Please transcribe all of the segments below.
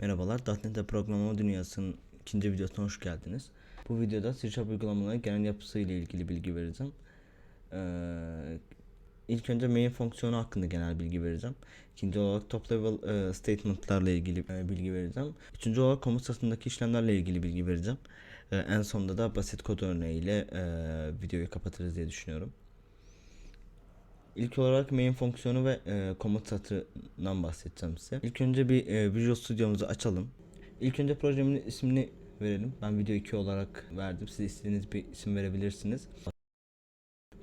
Merhabalar, .NET programlama dünyasının ikinci videosuna hoş geldiniz. Bu videoda C Sharp genel yapısı ile ilgili bilgi vereceğim. Ee, ilk önce main fonksiyonu hakkında genel bilgi vereceğim. İkinci olarak top level e, statement'larla ilgili e, bilgi vereceğim. Üçüncü olarak komut satındaki işlemlerle ilgili bilgi vereceğim. Ee, en sonunda da basit kod örneğiyle e, videoyu kapatırız diye düşünüyorum. İlk olarak main fonksiyonu ve e, komut satırından bahsedeceğim size. İlk önce bir e, Visual Studio'muzu açalım. İlk önce projemin ismini verelim. Ben video 2 olarak verdim. Siz istediğiniz bir isim verebilirsiniz.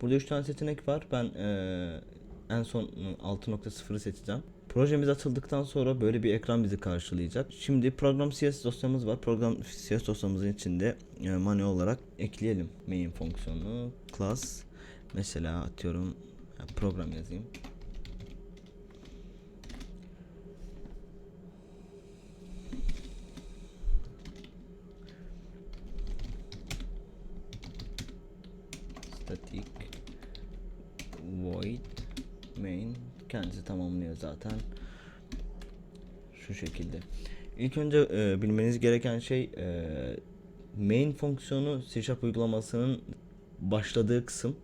Burada 3 tane seçenek var. Ben e, en son 6.0'ı seçeceğim. Projemiz açıldıktan sonra böyle bir ekran bizi karşılayacak. Şimdi program CS dosyamız var. Program CS dosyamızın içinde e, manuel olarak ekleyelim main fonksiyonu. Class mesela atıyorum program yazayım. Static void main kendisi tamamlıyor zaten. Şu şekilde. İlk önce e, bilmeniz gereken şey e, main fonksiyonu C uygulamasının başladığı kısım.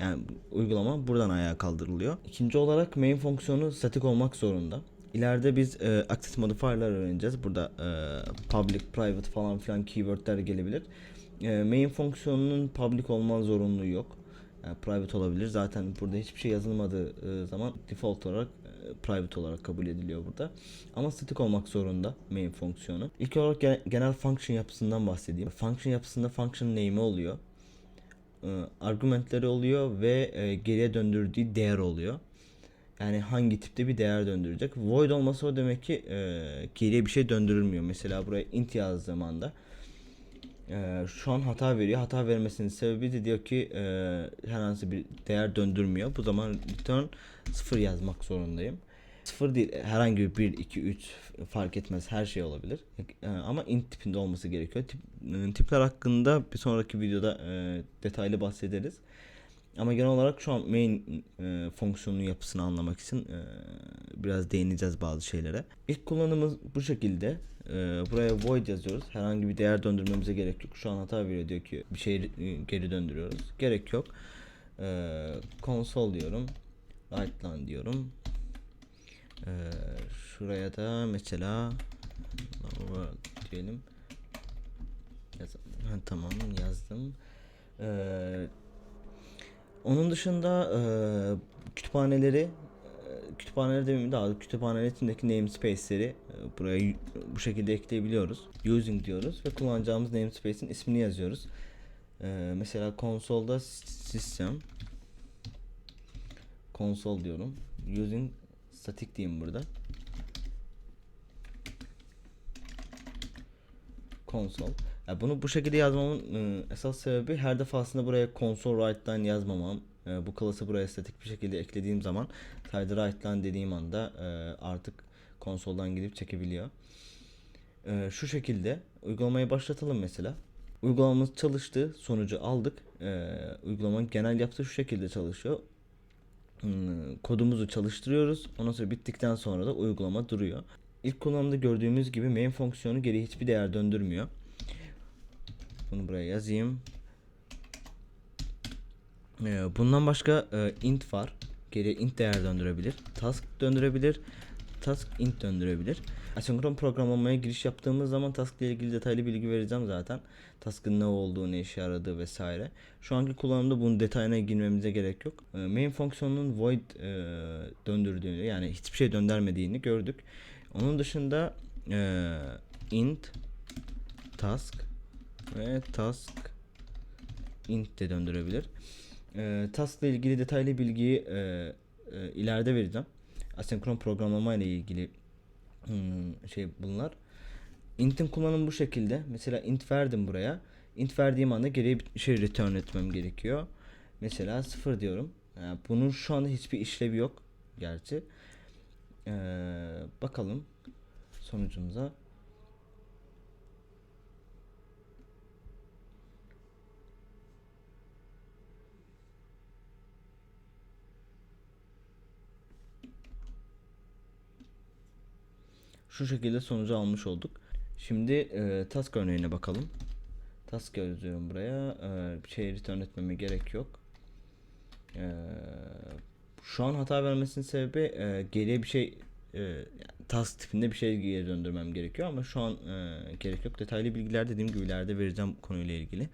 Yani uygulama buradan ayağa kaldırılıyor. İkinci olarak main fonksiyonu statik olmak zorunda. İleride biz e, access modifier'lar öğreneceğiz. Burada e, public, private falan filan keywordler gelebilir. E, main fonksiyonunun public olma zorunluluğu yok. Yani private olabilir. Zaten burada hiçbir şey yazılmadığı e, zaman default olarak e, private olarak kabul ediliyor burada. Ama statik olmak zorunda main fonksiyonu. İlk olarak gene- genel function yapısından bahsedeyim. Function yapısında function name'i oluyor e, argümentleri oluyor ve e, geriye döndürdüğü değer oluyor. Yani hangi tipte bir değer döndürecek. Void olması o demek ki e, geriye bir şey döndürülmüyor. Mesela buraya int yazdığım anda e, şu an hata veriyor. Hata vermesinin sebebi de diyor ki e, herhangi bir değer döndürmüyor. Bu zaman return 0 yazmak zorundayım. 0 değil herhangi bir 1, 2, 3 fark etmez her şey olabilir. E, ama int tipinde olması gerekiyor. Tip, e, tipler hakkında bir sonraki videoda e, detaylı bahsederiz. Ama genel olarak şu an main e, fonksiyonun yapısını anlamak için e, biraz değineceğiz bazı şeylere. İlk kullanımımız bu şekilde. E, buraya void yazıyoruz. Herhangi bir değer döndürmemize gerek yok. Şu an hata veriyor diyor ki bir şey e, geri döndürüyoruz. Gerek yok. E, console diyorum. Write diyorum. Ee, şuraya da mesela diyelim. Yazalım. Tamam yazdım. Ee, onun dışında e, kütüphaneleri e, kütüphaneleri demeyeyim daha kütüphanenin içindeki namespace'leri e, buraya bu şekilde ekleyebiliyoruz. Using diyoruz ve kullanacağımız namespace'in ismini yazıyoruz. Ee, mesela konsolda system console diyorum. Using static diyeyim burada. Console. Ya bunu bu şekilde yazmamın e, esas sebebi her defasında buraya console write line yazmamam. E, bu class'ı buraya statik bir şekilde eklediğim zaman sadece write line dediğim anda e, artık konsoldan gidip çekebiliyor. Şu şekilde uygulamayı başlatalım mesela. Uygulamamız çalıştı, sonucu aldık. Uygulamanın genel yapısı şu şekilde çalışıyor. Hmm, kodumuzu çalıştırıyoruz. Ondan sonra bittikten sonra da uygulama duruyor. İlk kullanımda gördüğümüz gibi main fonksiyonu geri hiçbir değer döndürmüyor. Bunu buraya yazayım. Ee, bundan başka e, int var. Geri int değer döndürebilir. Task döndürebilir. Task int döndürebilir. Asenkron programlamaya giriş yaptığımız zaman task ile ilgili detaylı bilgi vereceğim zaten. Task'ın ne olduğu, ne işe yaradığı vesaire. Şu anki kullanımda bunun detayına girmemize gerek yok. Ee, main fonksiyonunun void e, döndürdüğünü yani hiçbir şey döndürmediğini gördük. Onun dışında e, int task ve task int de döndürebilir. E, task ile ilgili detaylı bilgiyi e, ileride vereceğim. Asenkron programlama ile ilgili hmm, şey bunlar. Int'in kullanımı bu şekilde. Mesela int verdim buraya. Int verdiğim anda geriye bir şey return etmem gerekiyor. Mesela 0 diyorum. Yani bunun şu anda hiçbir işlevi yok. Gerçi. Ee, bakalım sonucumuza. Şu şekilde sonucu almış olduk. Şimdi e, task örneğine bakalım. Task yazıyorum buraya. E, şey return etmeme gerek yok. E, şu an hata vermesinin sebebi e, geriye bir şey e, task tipinde bir şey geri döndürmem gerekiyor ama şu an e, gerek yok. Detaylı bilgiler dediğim gibi ileride vereceğim konuyla ilgili.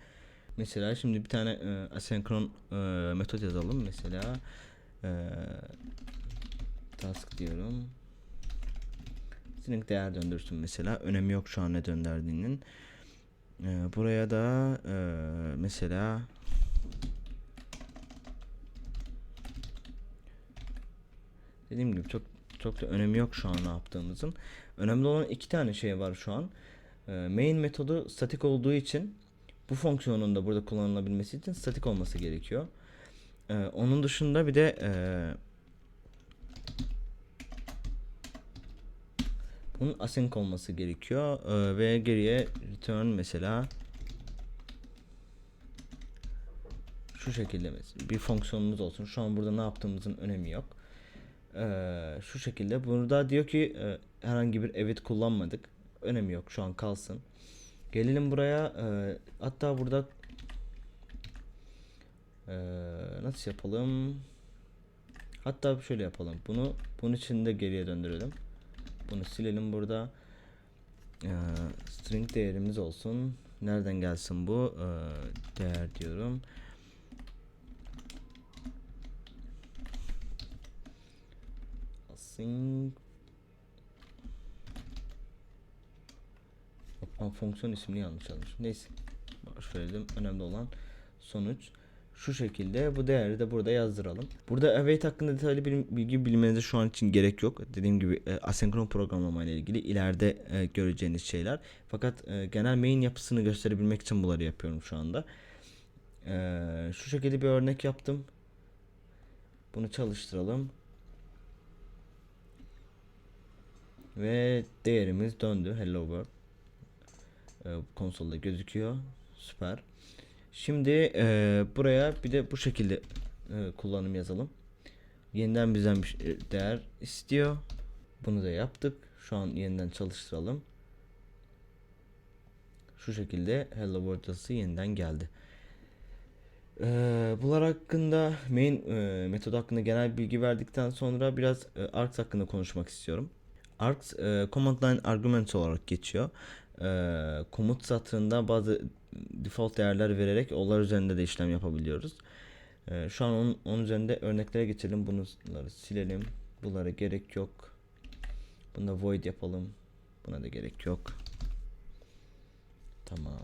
Mesela şimdi bir tane e, asenkron e, metot yazalım. Mesela e, task diyorum. String değer döndürsün mesela. Önemi yok şu an ne döndürdüğünün. E, buraya da e, mesela dediğim gibi çok çok da önemi yok şu an ne yaptığımızın. Önemli olan iki tane şey var şu an. E, main metodu statik olduğu için bu fonksiyonun da burada kullanılabilmesi için statik olması gerekiyor. E, onun dışında bir de e, bunun async olması gerekiyor E, ve geriye return mesela şu şekilde mes- bir fonksiyonumuz olsun. Şu an burada ne yaptığımızın önemi yok. Ee, şu şekilde. Burada diyor ki e, herhangi bir evet kullanmadık. Önemi yok. Şu an kalsın. Gelelim buraya. e, hatta burada e, nasıl yapalım? Hatta şöyle yapalım. Bunu bunun içinde geriye döndürelim. Bunu silelim burada. Ee, string değerimiz olsun. Nereden gelsin bu? Ee, değer diyorum. Async fonksiyon ismini yanlış yazmışım. Neyse. Boş verelim. Önemli olan sonuç. Şu şekilde bu değeri de burada yazdıralım. Burada await hakkında detaylı bilgi bilmenize şu an için gerek yok. Dediğim gibi e, asenkron programlama ile ilgili ileride e, göreceğiniz şeyler. Fakat e, genel main yapısını gösterebilmek için bunları yapıyorum şu anda. E, şu şekilde bir örnek yaptım. Bunu çalıştıralım. Ve değerimiz döndü. Hello world. Ee, konsolda gözüküyor. Süper. Şimdi e, buraya bir de bu şekilde e, kullanım yazalım. Yeniden bizden bir şey- değer istiyor. Bunu da yaptık. Şu an yeniden çalıştıralım. Şu şekilde Hello World yazısı yeniden geldi. Ee, bunlar hakkında main e, metodu hakkında genel bilgi verdikten sonra biraz e, args hakkında konuşmak istiyorum. Args e, command line arguments olarak geçiyor. E, komut satırında bazı default değerler vererek onlar üzerinde de işlem yapabiliyoruz. E, şu an onun, onun üzerinde örneklere geçelim. Bunları silelim. Bunlara gerek yok. Bunda void yapalım. Buna da gerek yok. Tamam.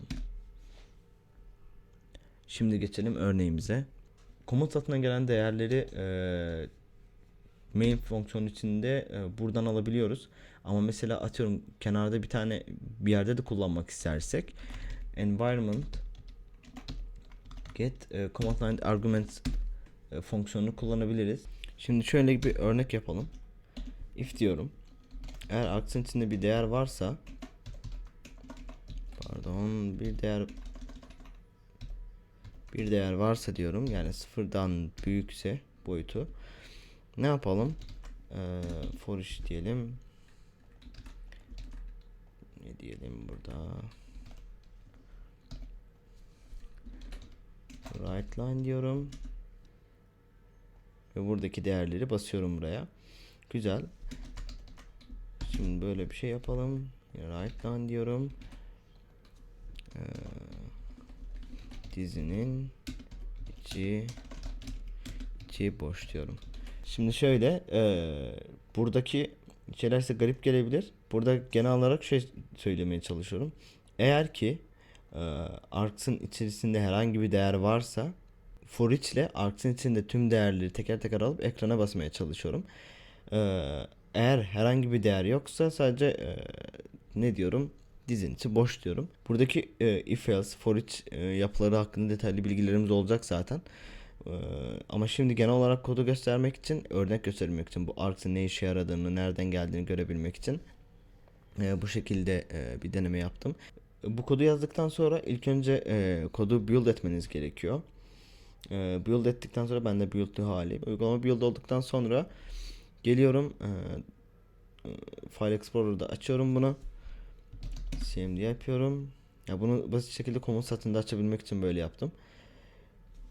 Şimdi geçelim örneğimize. Komut satına gelen değerleri e, main fonksiyon içinde e, buradan alabiliyoruz. Ama mesela atıyorum kenarda bir tane bir yerde de kullanmak istersek environment get e, command line arguments e, fonksiyonunu kullanabiliriz. Şimdi şöyle bir örnek yapalım. If diyorum. Eğer aksın içinde bir değer varsa pardon bir değer bir değer varsa diyorum yani sıfırdan büyükse boyutu ne yapalım ee, for each diyelim ne diyelim burada right line diyorum ve buradaki değerleri basıyorum buraya güzel şimdi böyle bir şey yapalım right line diyorum ee, dizinin içi içi boş diyorum. Şimdi şöyle eee, buradaki şeyler size garip gelebilir. Burada genel olarak şey söylemeye çalışıyorum. Eğer ki eee args'ın içerisinde herhangi bir değer varsa for each ile args'ın içinde tüm değerleri teker teker alıp ekrana basmaya çalışıyorum. Eee, eğer herhangi bir değer yoksa sadece eee, ne diyorum? dizin içi boş diyorum. Buradaki e, if else, for each e, yapıları hakkında detaylı bilgilerimiz olacak zaten. E, ama şimdi genel olarak kodu göstermek için, örnek göstermek için bu args'ın ne işe yaradığını, nereden geldiğini görebilmek için e, bu şekilde e, bir deneme yaptım. Bu kodu yazdıktan sonra ilk önce e, kodu build etmeniz gerekiyor. E, build ettikten sonra ben de build'li hali. Uygulama build olduktan sonra geliyorum e, e, File Explorer'da açıyorum bunu. CMD yapıyorum. Ya bunu basit şekilde komut satırında açabilmek için böyle yaptım.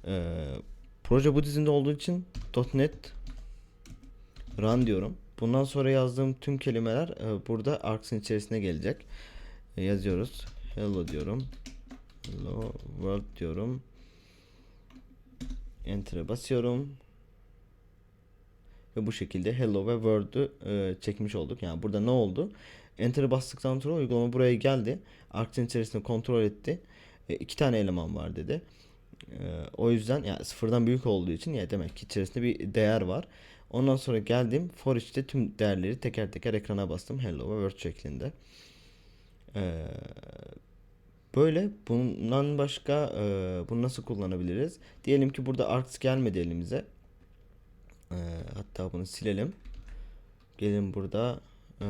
Ee, proje bu dizinde olduğu için .NET run diyorum. Bundan sonra yazdığım tüm kelimeler e, burada arcs'ın içerisine gelecek. E, yazıyoruz. Hello diyorum. Hello world diyorum. Enter'a basıyorum. Ve bu şekilde hello ve world'ü e, çekmiş olduk. Yani burada ne oldu? Enter'ı bastıktan sonra uygulama buraya geldi. Arcs'ın içerisinde kontrol etti. E, iki tane eleman var dedi. E, o yüzden yani sıfırdan büyük olduğu için ya demek ki içerisinde bir değer var. Ondan sonra geldim for each'te tüm değerleri teker teker ekrana bastım. Hello ve Word şeklinde. Ee, böyle bundan başka e, bunu nasıl kullanabiliriz? Diyelim ki burada arcs gelmedi elimize. Ee, hatta bunu silelim. Gelin burada e,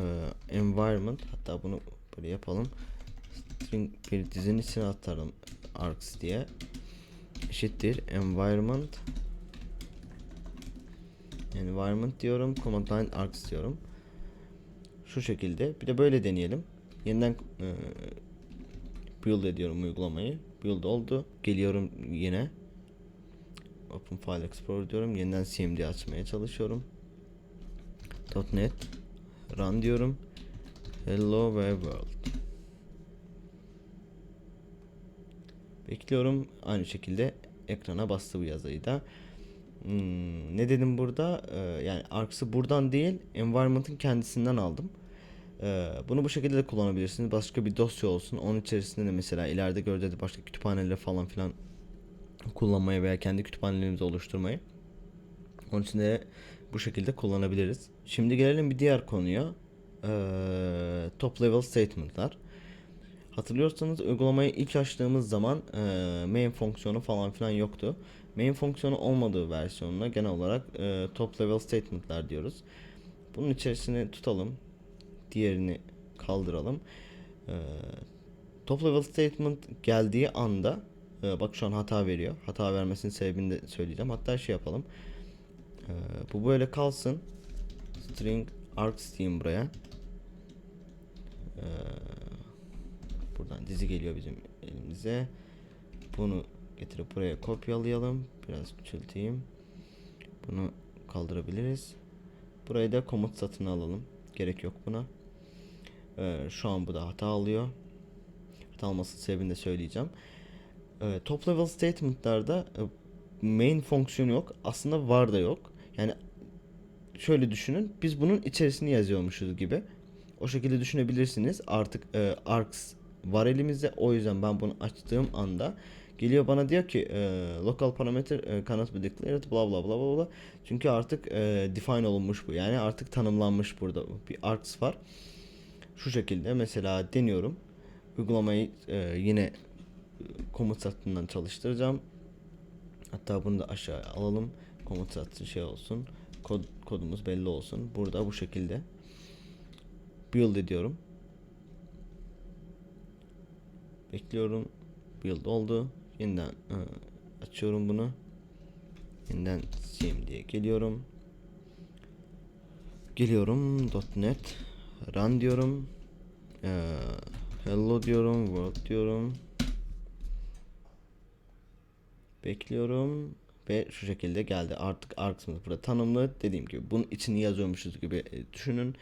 environment hatta bunu böyle yapalım. String bir dizinin içine atarım arcs diye. Eşittir environment environment diyorum. Command line arcs diyorum. Şu şekilde. Bir de böyle deneyelim. Yeniden e, build ediyorum uygulamayı. Build oldu. Geliyorum yine. Open File Explorer diyorum. Yeniden CMD açmaya çalışıyorum. .NET Run diyorum. Hello ve World. Bekliyorum. Aynı şekilde ekrana bastı bu yazıyı da. Hmm, ne dedim burada? Ee, yani Arcs'ı buradan değil, environment'ın kendisinden aldım. Ee, bunu bu şekilde de kullanabilirsiniz. Başka bir dosya olsun. Onun içerisinde de mesela ileride göreceğiz başka kütüphaneleri falan filan kullanmayı veya kendi kütüphanelerimizi oluşturmayı. Onun için de bu şekilde kullanabiliriz. Şimdi gelelim bir diğer konuya. Ee, top level statement'lar. Hatırlıyorsanız uygulamayı ilk açtığımız zaman e, main fonksiyonu falan filan yoktu. Main fonksiyonu olmadığı versiyonuna genel olarak e, top level statement'lar diyoruz. Bunun içerisine tutalım. Diğerini kaldıralım. E, top level statement geldiği anda e, bak şu an hata veriyor. Hata vermesinin sebebini de söyleyeceğim. Hatta şey yapalım. E, bu böyle kalsın. String arcs diyeyim buraya. E, buradan dizi geliyor bizim elimize. Bunu getirip buraya kopyalayalım. Biraz küçülteyim. Bunu kaldırabiliriz. Burayı da komut satını alalım. Gerek yok buna. Ee, şu an bu da hata alıyor. Hata almasının sebebini de söyleyeceğim. Ee, top level statement'larda e, main fonksiyonu yok. Aslında var da yok. Yani şöyle düşünün. Biz bunun içerisini yazıyormuşuz gibi. O şekilde düşünebilirsiniz. Artık e, arcs var elimizde. O yüzden ben bunu açtığım anda Geliyor bana diyor ki e, local parameter e, cannot be declared bla bla bla bla bla. Çünkü artık e, define olunmuş bu. Yani artık tanımlanmış burada bir arcs var. Şu şekilde mesela deniyorum. Uygulamayı e, yine e, komut satından çalıştıracağım. Hatta bunu da aşağı alalım. Komut satı şey olsun. Kod, kodumuz belli olsun. Burada bu şekilde build ediyorum. Bekliyorum. Build oldu. Yeniden e, açıyorum bunu. Yeniden CMD'ye geliyorum. Geliyorum .NET Run diyorum. E, hello diyorum. World diyorum. Bekliyorum ve şu şekilde geldi. Artık arcs'ımız burada tanımlı. Dediğim gibi bunun içini yazıyormuşuz gibi e, düşünün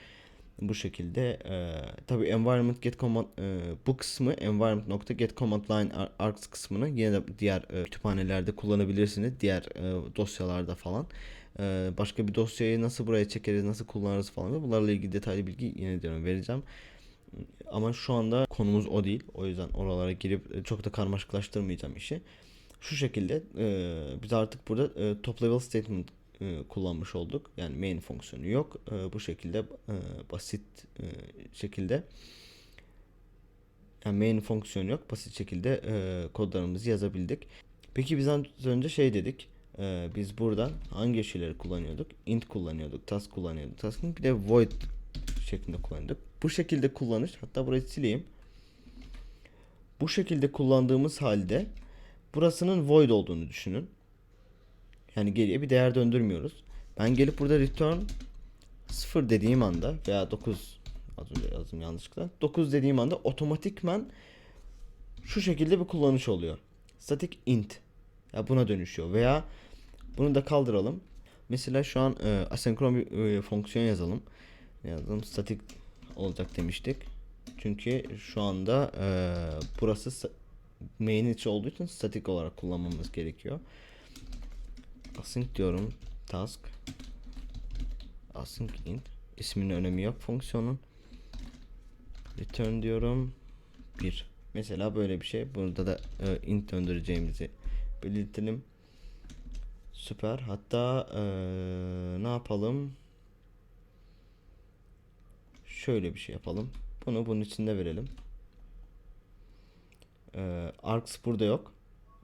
bu şekilde e, tabi environment get command e, bu kısmı environment nokta get command line arcs kısmını yine de diğer e, kütüphanelerde kullanabilirsiniz diğer e, dosyalarda falan başka bir dosyayı nasıl buraya çekeriz nasıl kullanırız falan bunlarla ilgili detaylı bilgi yine diyorum vereceğim ama şu anda konumuz o değil o yüzden oralara girip e, çok da karmaşıklaştırmayacağım işi şu şekilde e, biz artık burada e, top level statement kullanmış olduk. Yani main fonksiyonu yok. Bu şekilde basit şekilde yani main fonksiyonu yok. Basit şekilde kodlarımızı yazabildik. Peki biz az önce şey dedik. E, biz buradan hangi şeyleri kullanıyorduk? int kullanıyorduk, task kullanıyorduk. Task'ın bir de void şeklinde kullanıyorduk. Bu şekilde kullanış, hatta burayı sileyim. Bu şekilde kullandığımız halde burasının void olduğunu düşünün. Yani geriye bir değer döndürmüyoruz. Ben gelip burada return 0 dediğim anda veya 9 az önce yazdım yanlışlıkla. 9 dediğim anda otomatikman şu şekilde bir kullanış oluyor. Static int. Ya buna dönüşüyor veya bunu da kaldıralım. Mesela şu an e, asenkron bir e, fonksiyon yazalım. Yazalım? Static olacak demiştik. Çünkü şu anda e, burası main içi olduğu için statik olarak kullanmamız gerekiyor. Async diyorum. Task. Async int. İsminin önemi yok fonksiyonun. Return diyorum. 1. Mesela böyle bir şey. Burada da e, int döndüreceğimizi belirtelim. Süper. Hatta e, ne yapalım? Şöyle bir şey yapalım. Bunu bunun içinde verelim. E, args burada yok.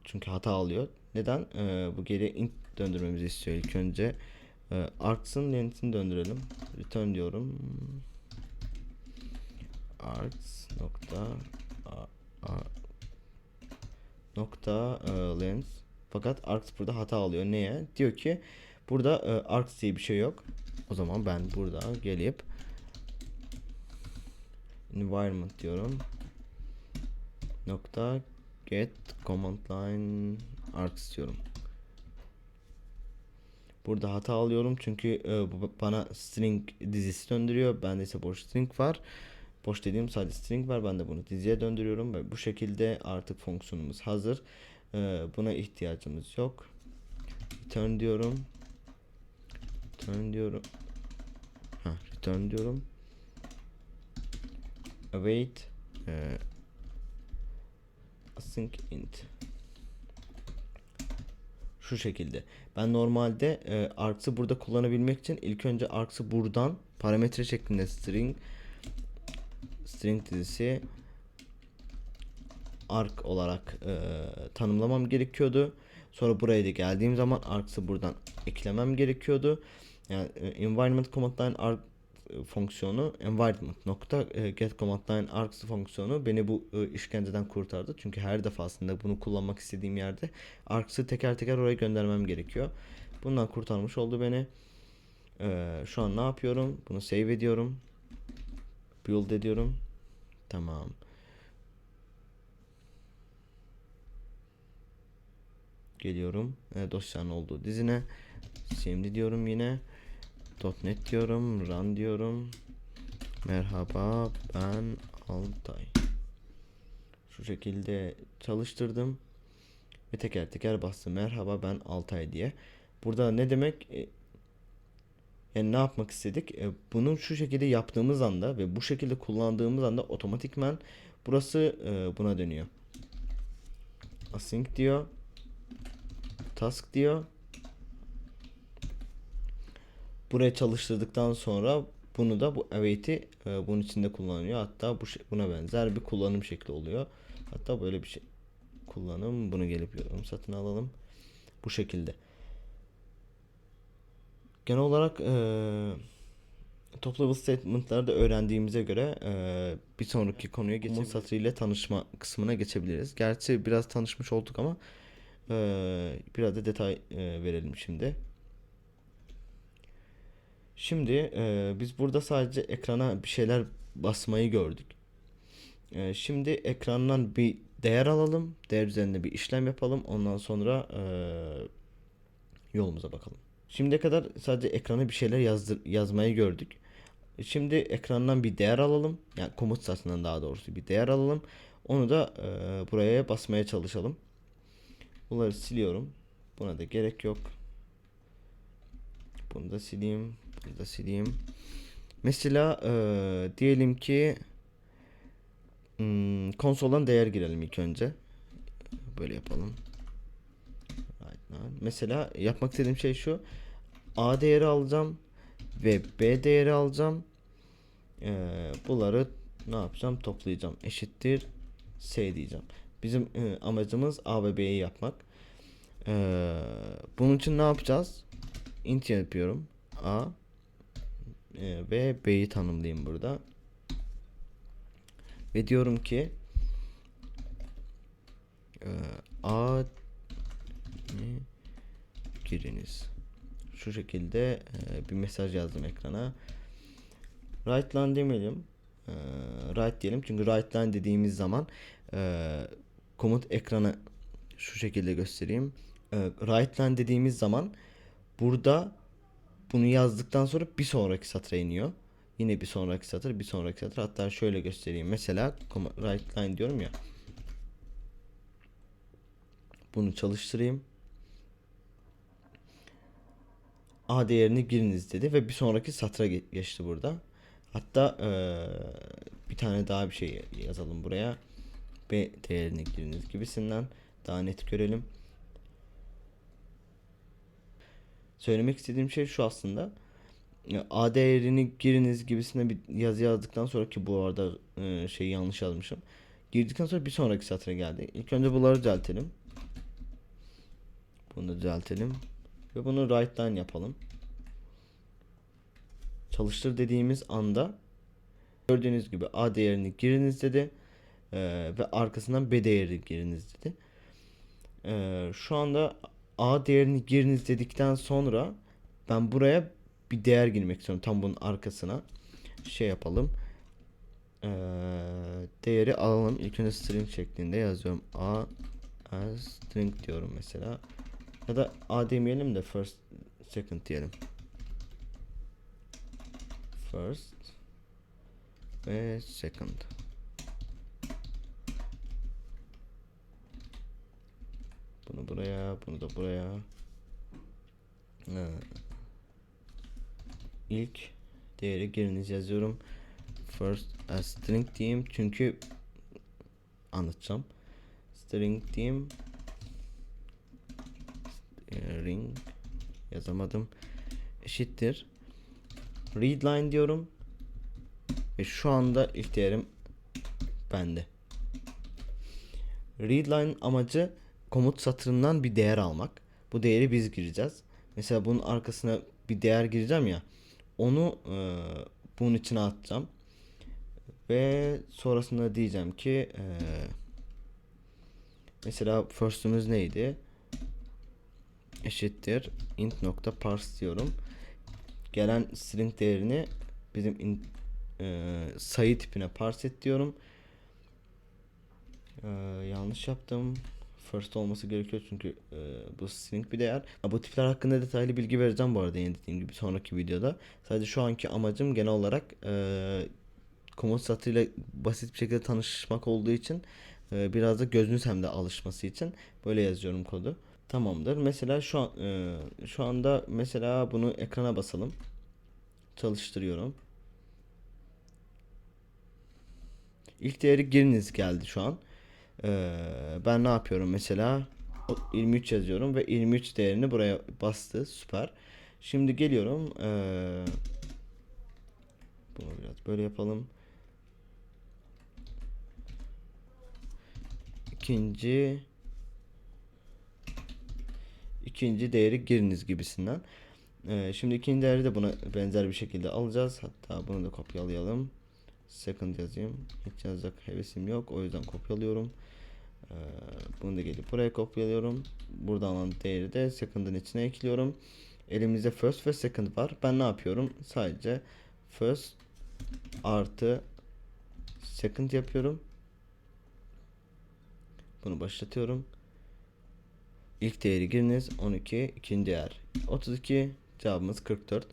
Çünkü hata alıyor. Neden? E, bu geri int döndürmemizi istiyor ilk önce. E, args'ın length'ini döndürelim. Return diyorum. args nokta a, a, nokta e, length fakat args burada hata alıyor. Neye? Diyor ki burada e, args diye bir şey yok. O zaman ben burada gelip environment diyorum. Nokta get command line args diyorum. Burada hata alıyorum çünkü e, bana string dizisi döndürüyor. Bende ise boş string var. Boş dediğim sadece string var. Ben de bunu diziye döndürüyorum ve bu şekilde artık fonksiyonumuz hazır. E, buna ihtiyacımız yok. Return diyorum. Return diyorum. Ha, return diyorum. Await e, async int şu şekilde. Ben normalde e, args'ı burada kullanabilmek için ilk önce args'ı buradan parametre şeklinde string string dizisi arg olarak e, tanımlamam gerekiyordu. Sonra buraya da geldiğim zaman args'ı buradan eklemem gerekiyordu. Yani e, environment command line arg e, fonksiyonu environment nokta e, get command line args fonksiyonu beni bu işkenceden kurtardı. Çünkü her defasında bunu kullanmak istediğim yerde args'ı teker teker oraya göndermem gerekiyor. Bundan kurtarmış oldu beni. Şu an ne yapıyorum? Bunu save ediyorum. Build ediyorum. Tamam. Geliyorum e, dosyanın olduğu dizine. Şimdi diyorum yine. .NET diyorum, run diyorum. Merhaba ben Altay. Şu şekilde çalıştırdım. Ve teker teker bastım. Merhaba ben Altay diye. Burada ne demek? E, Yani ne yapmak istedik? E, Bunu şu şekilde yaptığımız anda ve bu şekilde kullandığımız anda otomatikman burası e, buna dönüyor. Async diyor. Task diyor. Buraya çalıştırdıktan sonra bunu da bu await'i e, bunun içinde kullanıyor. Hatta bu şey- buna benzer bir kullanım şekli oluyor. Hatta böyle bir şey kullanım bunu gelip yorum satın alalım. Bu şekilde. Genel olarak e, top level statement'larda öğrendiğimize göre e, bir sonraki konuya geçebiliriz. satırı ile tanışma kısmına geçebiliriz. Gerçi biraz tanışmış olduk ama e, biraz da detay e, verelim şimdi. Şimdi e, biz burada sadece ekrana bir şeyler basmayı gördük. E, şimdi ekrandan bir değer alalım. Değer üzerinde bir işlem yapalım. Ondan sonra e, yolumuza bakalım. Şimdiye kadar sadece ekrana bir şeyler yazdır, yazmayı gördük. Şimdi ekrandan bir değer alalım. Yani komut satından daha doğrusu bir değer alalım. Onu da e, buraya basmaya çalışalım. Bunları siliyorum. Buna da gerek yok. Bunu da sileyim. Bunu da sileyim. Mesela e, diyelim ki hmm, konsoldan değer girelim ilk önce. Böyle yapalım. Mesela yapmak istediğim şey şu. A değeri alacağım ve B değeri alacağım. Ee, bunları ne yapacağım? Toplayacağım. Eşittir S diyeceğim. Bizim e, amacımız A ve B'yi yapmak. Ee, bunun için ne yapacağız? int yapıyorum. A e, ve B'yi tanımlayayım burada. Ve diyorum ki e, A giriniz. Şu şekilde e, bir mesaj yazdım ekrana. Right line demeyelim. Ee, right diyelim. Çünkü right line dediğimiz zaman e, komut ekranı şu şekilde göstereyim. Ee, right line dediğimiz zaman burada bunu yazdıktan sonra bir sonraki satıra iniyor. Yine bir sonraki satır, bir sonraki satır. Hatta şöyle göstereyim. Mesela right line diyorum ya. Bunu çalıştırayım. A değerini giriniz dedi ve bir sonraki satıra ge- geçti burada. Hatta eee, bir tane daha bir şey yazalım buraya. B değerini giriniz gibisinden daha net görelim. Söylemek istediğim şey şu aslında. A değerini giriniz gibisine bir yazı yazdıktan sonra ki bu arada şeyi yanlış yazmışım. Girdikten sonra bir sonraki satıra geldi. İlk önce bunları düzeltelim. Bunu düzeltelim. Ve bunu right yapalım. Çalıştır dediğimiz anda gördüğünüz gibi A değerini giriniz dedi. Ee, ve arkasından B değerini giriniz dedi. Ee, şu anda A değerini giriniz dedikten sonra ben buraya bir değer girmek istiyorum. Tam bunun arkasına şey yapalım. Ee, değeri alalım. İlk önce string şeklinde yazıyorum. A as string diyorum mesela. Ya da A demeyelim de first second diyelim. First ve second. Bunu buraya, bunu da buraya. İlk değeri giriniz yazıyorum. First as string diyeyim çünkü anlatacağım. String diyeyim. String yazamadım. Eşittir. Readline diyorum. Ve şu anda ilk değerim bende. Readline amacı komut satırından bir değer almak. Bu değeri biz gireceğiz. Mesela bunun arkasına bir değer gireceğim ya. Onu e, bunun içine atacağım. Ve sonrasında diyeceğim ki e, mesela first'ümüz neydi? Eşittir int nokta parse diyorum. Gelen string değerini bizim int, e, sayı tipine parse et diyorum. E, yanlış yaptım. First olması gerekiyor çünkü e, bu string bir değer. Tipler hakkında detaylı bilgi vereceğim bu arada yine dediğim gibi sonraki videoda. Sadece şu anki amacım genel olarak e, komut satırıyla basit bir şekilde tanışmak olduğu için e, biraz da gözünüz hem de alışması için böyle yazıyorum kodu. Tamamdır. Mesela şu an e, şu anda mesela bunu ekrana basalım. Çalıştırıyorum. İlk değeri giriniz geldi şu an. Ee, ben ne yapıyorum mesela? O 23 yazıyorum ve 23 değerini buraya bastı. Süper. Şimdi geliyorum. Ee, bunu biraz böyle yapalım. İkinci ikinci değeri giriniz gibisinden. Ee, şimdi ikinci değeri de buna benzer bir şekilde alacağız. Hatta bunu da kopyalayalım. Second yazayım. Hiç yazacak hevesim yok. O yüzden kopyalıyorum. Ee, bunu da gelip buraya kopyalıyorum. Burada alan değeri de second'ın içine ekliyorum. Elimizde first ve second var. Ben ne yapıyorum? Sadece first artı second yapıyorum. Bunu başlatıyorum. İlk değeri giriniz 12, ikinci değer 32, cevabımız 44.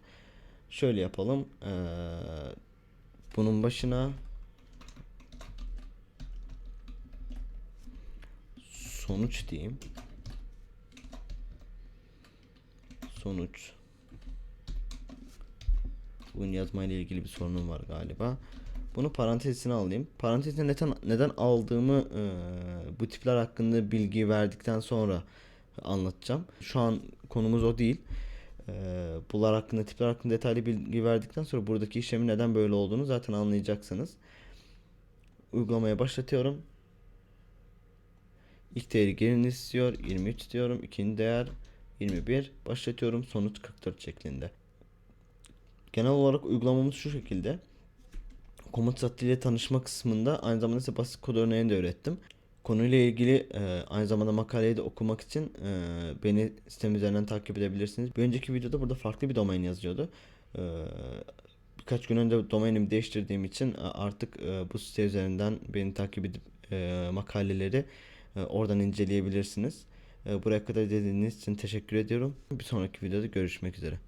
Şöyle yapalım. Ee, bunun başına sonuç diyeyim. Sonuç. Bugün yazmayla ilgili bir sorunum var galiba. Bunu parantezine alayım. Parantezine neden neden aldığımı e, bu tipler hakkında bilgi verdikten sonra anlatacağım. Şu an konumuz o değil. Bunlar hakkında tipler hakkında detaylı bilgi verdikten sonra buradaki işlemin neden böyle olduğunu zaten anlayacaksınız. Uygulamaya başlatıyorum. İlk değeri gelin istiyor. 23 diyorum. İkinci değer 21. Başlatıyorum. Sonuç 44 şeklinde. Genel olarak uygulamamız şu şekilde. Komut satırıyla tanışma kısmında aynı zamanda size basit kod örneğini de öğrettim. Konuyla ilgili e, aynı zamanda makaleyi de okumak için e, beni sitem üzerinden takip edebilirsiniz. Bir önceki videoda burada farklı bir domain yazıyordu. E, birkaç gün önce domainimi değiştirdiğim için e, artık e, bu site üzerinden beni takip edip e, makaleleri e, oradan inceleyebilirsiniz. E, buraya kadar izlediğiniz için teşekkür ediyorum. Bir sonraki videoda görüşmek üzere.